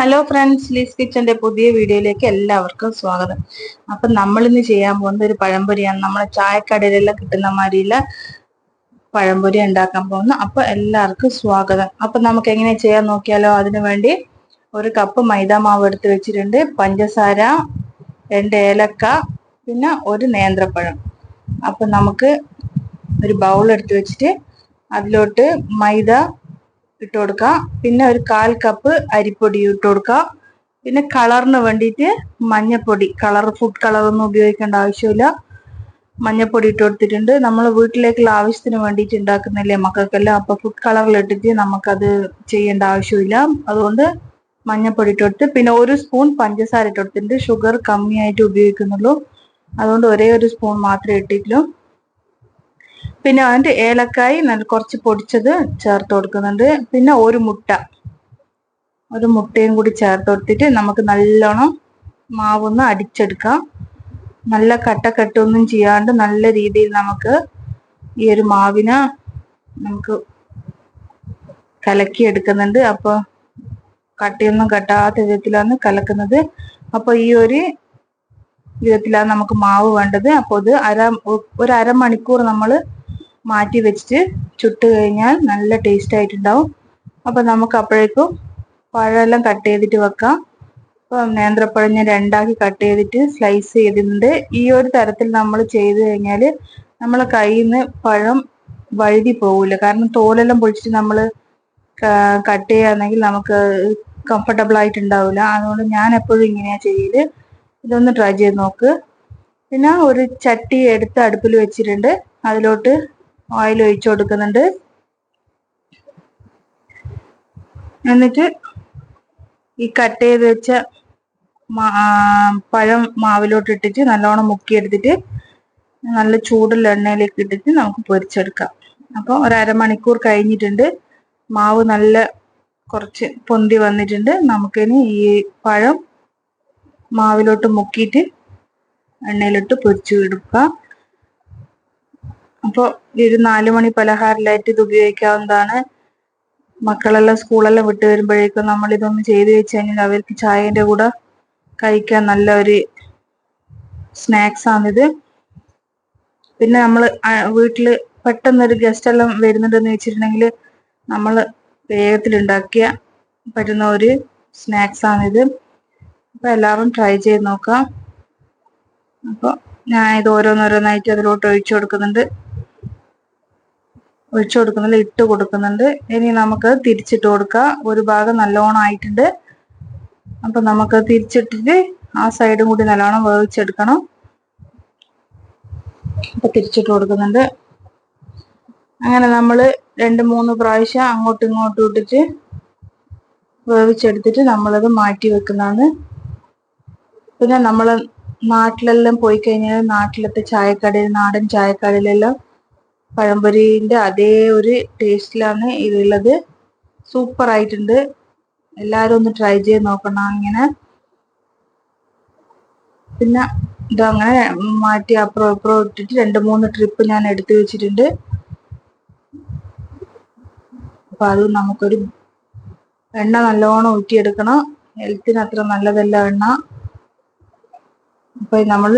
Hello friends lease കിച്ചന്റെ പുതിയ വീഡിയോയിലേക്ക് എല്ലാവർക്കും സ്വാഗതം. അപ്പൊ നമ്മൾ ഇന്ന് ചെയ്യാൻ പോകുന്ന ഒരു പഴംപൊരിയാണ്. നമ്മളെ ചായക്കടയിലെല്ലാം കിട്ടുന്ന മാതിരിയില്ല പഴംപൊരി ഉണ്ടാക്കാൻ പോകുന്നു. അപ്പൊ എല്ലാവർക്കും സ്വാഗതം. അപ്പൊ നമുക്ക് എങ്ങനെ ചെയ്യാൻ നോക്കിയാലോ? അതിനു വേണ്ടി ഒരു കപ്പ് മൈദ മാവ് എടുത്ത് വെച്ചിട്ടുണ്ട്. പഞ്ചസാര രണ്ട് ഏലക്ക പിന്നെ ഒരു നേന്ത്രപ്പഴം. അപ്പൊ നമുക്ക് ഒരു ബൗൾ എടുത്ത് വെച്ചിട്ട് അതിലോട്ട് മൈദ ഇട്ട് കൊടുക്കുക പിന്നെ ഒരു കാൽ കപ്പ് അരിപ്പൊടി ഇട്ട് കൊടുക്കുക പിന്നെ കളറിന് വേണ്ടിയിട്ട് മഞ്ഞപ്പൊടി കളർ ഫുഡ് കളറൊന്നും ഉപയോഗിക്കേണ്ട ആവശ്യമില്ല. മഞ്ഞപ്പൊടി ഇട്ട് കൊടുത്തിട്ടുണ്ട്. നമ്മൾ വീട്ടിലേക്കുള്ള ആവശ്യത്തിന് വേണ്ടിയിട്ട് ഉണ്ടാക്കുന്നില്ലേ മക്കൾക്കെല്ലാം. അപ്പൊ ഫുഡ് കളറിൽ ഇട്ടിട്ട് നമുക്കത് ചെയ്യേണ്ട ആവശ്യമില്ല. അതുകൊണ്ട് മഞ്ഞപ്പൊടി ഇട്ട് കൊടുത്ത് പിന്നെ ഒരു സ്പൂൺ പഞ്ചസാര ഇട്ട് കൊടുത്തിട്ടുണ്ട്. ഷുഗർ കമ്മിയായിട്ട് ഉപയോഗിക്കുന്നുള്ളൂ. അതുകൊണ്ട് ഒരേ ഒരു സ്പൂൺ മാത്രമേ ഇട്ടിട്ടുള്ളൂ. പിന്നെ അതിന്റെ ഏലക്കായി നല്ല കുറച്ച് പൊടിച്ചത് ചേർത്ത് കൊടുക്കുന്നുണ്ട്. പിന്നെ ഒരു മുട്ട. ഒരു മുട്ടയും കൂടി ചേർത്ത് കൊടുത്തിട്ട് നമുക്ക് നല്ലോണം മാവൊന്ന് അടിച്ചെടുക്കാം. നല്ല കട്ടക്കെട്ടൊന്നും ചെയ്യാണ്ട് നല്ല രീതിയിൽ നമുക്ക് ഈ ഒരു മാവിനെ നമുക്ക് കലക്കി എടുക്കുന്നുണ്ട്. അപ്പോൾ കട്ടിയൊന്നും കട്ടാത്ത വിധത്തിലാണ് കലക്കുന്നത്. അപ്പോൾ ഈ ഒരു വിധത്തിലാണ് നമുക്ക് മാവ് വേണ്ടത്. അപ്പോൾ ഇത് അര ഒരു അരമണിക്കൂർ നമ്മൾ മാറ്റി വെച്ചിട്ട് ചുട്ട് കഴിഞ്ഞാൽ നല്ല ടേസ്റ്റ് ആയിട്ടുണ്ടാവും. അപ്പൊ നമുക്ക് അപ്പോഴേക്കും പഴമെല്ലാം കട്ട് ചെയ്തിട്ട് വെക്കാം. അപ്പൊ നേന്ത്രപ്പഴം ഞാൻ രണ്ടാക്കി കട്ട് ചെയ്തിട്ട് സ്ലൈസ് ചെയ്തിട്ടുണ്ട്. ഈ ഒരു തരത്തിൽ നമ്മൾ ചെയ്ത് കഴിഞ്ഞാൽ നമ്മളെ കയ്യിൽ നിന്ന് പഴം വഴുതി പോകില്ല കാരണം തോലെല്ലാം പൊളിച്ചിട്ട് നമ്മൾ കട്ട് ചെയ്യുകയാണെങ്കിൽ നമുക്ക് കംഫർട്ടബിൾ ആയിട്ട് ഉണ്ടാവില്ല അതുകൊണ്ട് ഞാൻ എപ്പോഴും ഇങ്ങനെയാ ചെയ്യൽ. ഇതൊന്ന് ട്രൈ ചെയ്ത് നോക്ക്. പിന്നെ ഒരു ചട്ടി എടുത്ത് അടുപ്പിൽ വെച്ചിട്ടുണ്ട്. അതിലോട്ട് ഓയിൽ ഒഴിച്ചു കൊടുക്കുന്നുണ്ട്. എന്നിട്ട് ഈ കട്ട് ചെയ്ത് വെച്ച പഴം മാവിലോട്ട് ഇട്ടിട്ട് നല്ലോണം മുക്കിയെടുത്തിട്ട് നല്ല ചൂടുള്ള എണ്ണയിലേക്ക് ഇട്ടിട്ട് നമുക്ക് പൊരിച്ചെടുക്കാം. അപ്പോൾ ഒരു അരമണിക്കൂർ കഴിഞ്ഞിട്ടുണ്ട്. മാവ് നല്ല കുറച്ച് പൊന്തി വന്നിട്ടുണ്ട്. നമുക്കിനി ഈ പഴം മാവിലോട്ട് മുക്കിയിട്ട് എണ്ണയിലിട്ട് പൊരിച്ചു എടുക്കാം. അപ്പോൾ ഒരു നാലു മണി പലഹാരമായിട്ട് ഇത് ഉപയോഗിക്കാവുന്നതാണ്. മക്കളെല്ലാം സ്കൂളെല്ലാം വിട്ട് വരുമ്പോഴേക്കും നമ്മൾ ഇതൊന്ന് ചെയ്ത് വെച്ച് കഴിഞ്ഞാൽ അവർക്ക് ചായന്റെ കൂടെ കഴിക്കാൻ നല്ല ഒരു സ്നാക്സ് ആണിത്. പിന്നെ നമ്മൾ വീട്ടിൽ പെട്ടെന്നൊരു ഗസ്റ്റ് എല്ലാം വരുന്നുണ്ടെന്ന് വെച്ചിട്ടുണ്ടെങ്കിൽ നമ്മൾ വേഗത്തിൽ ഉണ്ടാക്കിയ പറ്റുന്ന ഒരു സ്നാക്സ് ആണിത്. അപ്പൊ എല്ലാവരും ട്രൈ ചെയ്ത് നോക്കാം. അപ്പോൾ ഞാൻ ഇത് ഓരോന്നോരോന്നായിട്ട് അതിലോട്ട് ഒഴിച്ചു കൊടുക്കുന്നുണ്ട്. ഒഴിച്ചു കൊടുക്കുന്നുണ്ട് ഇട്ട് കൊടുക്കുന്നുണ്ട്. ഇനി നമുക്ക് തിരിച്ചിട്ട് കൊടുക്കുക ഒരു ഭാഗം നല്ലോണം ആയിട്ടുണ്ട്. അപ്പൊ നമുക്ക് തിരിച്ചിട്ടിട്ട് ആ സൈഡും കൂടി നല്ലോണം വേവിച്ചെടുക്കണം. അപ്പൊ തിരിച്ചിട്ട് കൊടുക്കുന്നുണ്ട്. അങ്ങനെ നമ്മൾ രണ്ട് മൂന്ന് പ്രാവശ്യം അങ്ങോട്ടും ഇങ്ങോട്ടും ഇട്ടിട്ട് വേവിച്ചെടുത്തിട്ട് നമ്മളത് മാറ്റി വെക്കുന്നതാണ്. പിന്നെ നമ്മൾ നാട്ടിലെല്ലാം പോയി കഴിഞ്ഞാൽ നാട്ടിലത്തെ ചായക്കടയിൽ നാടൻ ചായക്കടയിലെല്ലാം പഴംപൊരിന്റെ അതേ ഒരു ടേസ്റ്റിലാണ് ഇതുള്ളത്. സൂപ്പർ ആയിട്ടുണ്ട്. എല്ലാവരും ഒന്ന് ട്രൈ ചെയ്ത് നോക്കണം. അങ്ങനെ പിന്നെ ഇതങ്ങനെ മാറ്റി അപ്പുറം അപ്പുറം ഇട്ടിട്ട് രണ്ട് മൂന്ന് ട്രിപ്പ് ഞാൻ എടുത്തു വെച്ചിട്ടുണ്ട്. അപ്പൊ അത് നമുക്കൊരു എണ്ണ നല്ലോണം ഊറ്റിയെടുക്കണം. ഹെൽത്തിന് അത്ര നല്ലതല്ല എണ്ണ. അപ്പൊ നമ്മൾ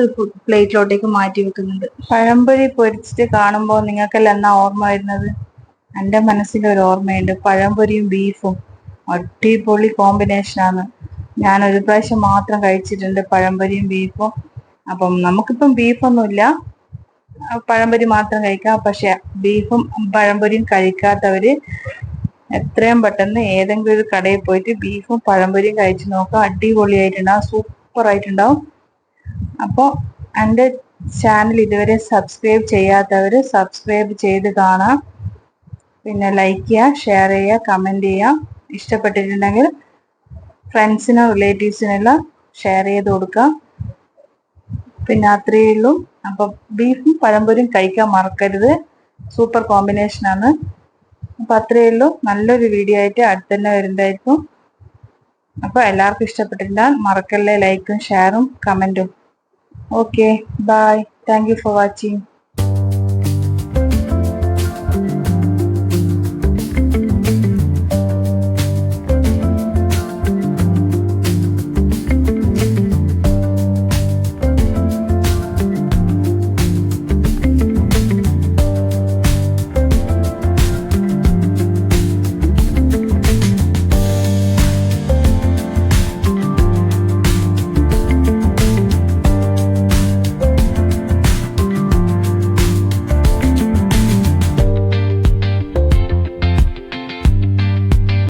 പ്ലേറ്റിലോട്ടേക്ക് മാറ്റി വെക്കുന്നുണ്ട്. പഴംപൊരി പൊരിച്ചിട്ട് കാണുമ്പോൾ നിങ്ങൾക്കെല്ലാം എന്നാ ഓർമ്മ വരുന്നത്? എന്റെ മനസ്സിലൊരു ഓർമ്മയുണ്ട്. പഴംപൊരിയും ബീഫും. അടിപൊളി കോമ്പിനേഷൻ ആണ്. ഞാൻ ഒരു പ്രാവശ്യം മാത്രം കഴിച്ചിട്ടുണ്ട് പഴംപൊരിയും ബീഫും. അപ്പം നമുക്കിപ്പം ബീഫൊന്നുമില്ല. പഴംപൊരി മാത്രം കഴിക്കാം. പക്ഷെ ബീഫും പഴംപൊരിയും കഴിക്കാത്തവര് എത്രയും പെട്ടെന്ന് ഏതെങ്കിലും ഒരു കടയിൽ പോയിട്ട് ബീഫും പഴംപൊരിയും കഴിച്ചു നോക്കാം അടിപൊളിയായിട്ടുണ്ടാവും. സൂപ്പർ ആയിട്ടുണ്ടാവും അപ്പോൾ എന്റെ ചാനൽ ഇതുവരെ സബ്സ്ക്രൈബ് ചെയ്യാത്തവർ സബ്സ്ക്രൈബ് ചെയ്ത് കാണാം. പിന്നെ ലൈക്ക് ചെയ്യുക ഷെയർ ചെയ്യുക കമന്റ് ചെയ്യുക ഇഷ്ടപ്പെട്ടിട്ടുണ്ടെങ്കിൽ ഫ്രണ്ട്സിനോ റിലേറ്റീവ്സിനെല്ലാം ഷെയർ ചെയ്ത് കൊടുക്കാം. പിന്നെ അത്രയേ ഉള്ളൂ. അപ്പം ബീഫും പഴംപൊരിയും കഴിക്കാൻ മറക്കരുത്. സൂപ്പർ കോമ്പിനേഷനാണ് അപ്പം അത്രയേ ഉള്ളൂ. നല്ലൊരു വീഡിയോ ആയിട്ട് അടുത്ത് തന്നെ വരുന്നതായിരിക്കും. അപ്പോൾ എല്ലാവർക്കും ഇഷ്ടപ്പെട്ടിട്ടുണ്ടാൽ മറക്കല്ലേ ലൈക്കും ഷെയറും കമന്റും Okay, bye. Thank you for watching.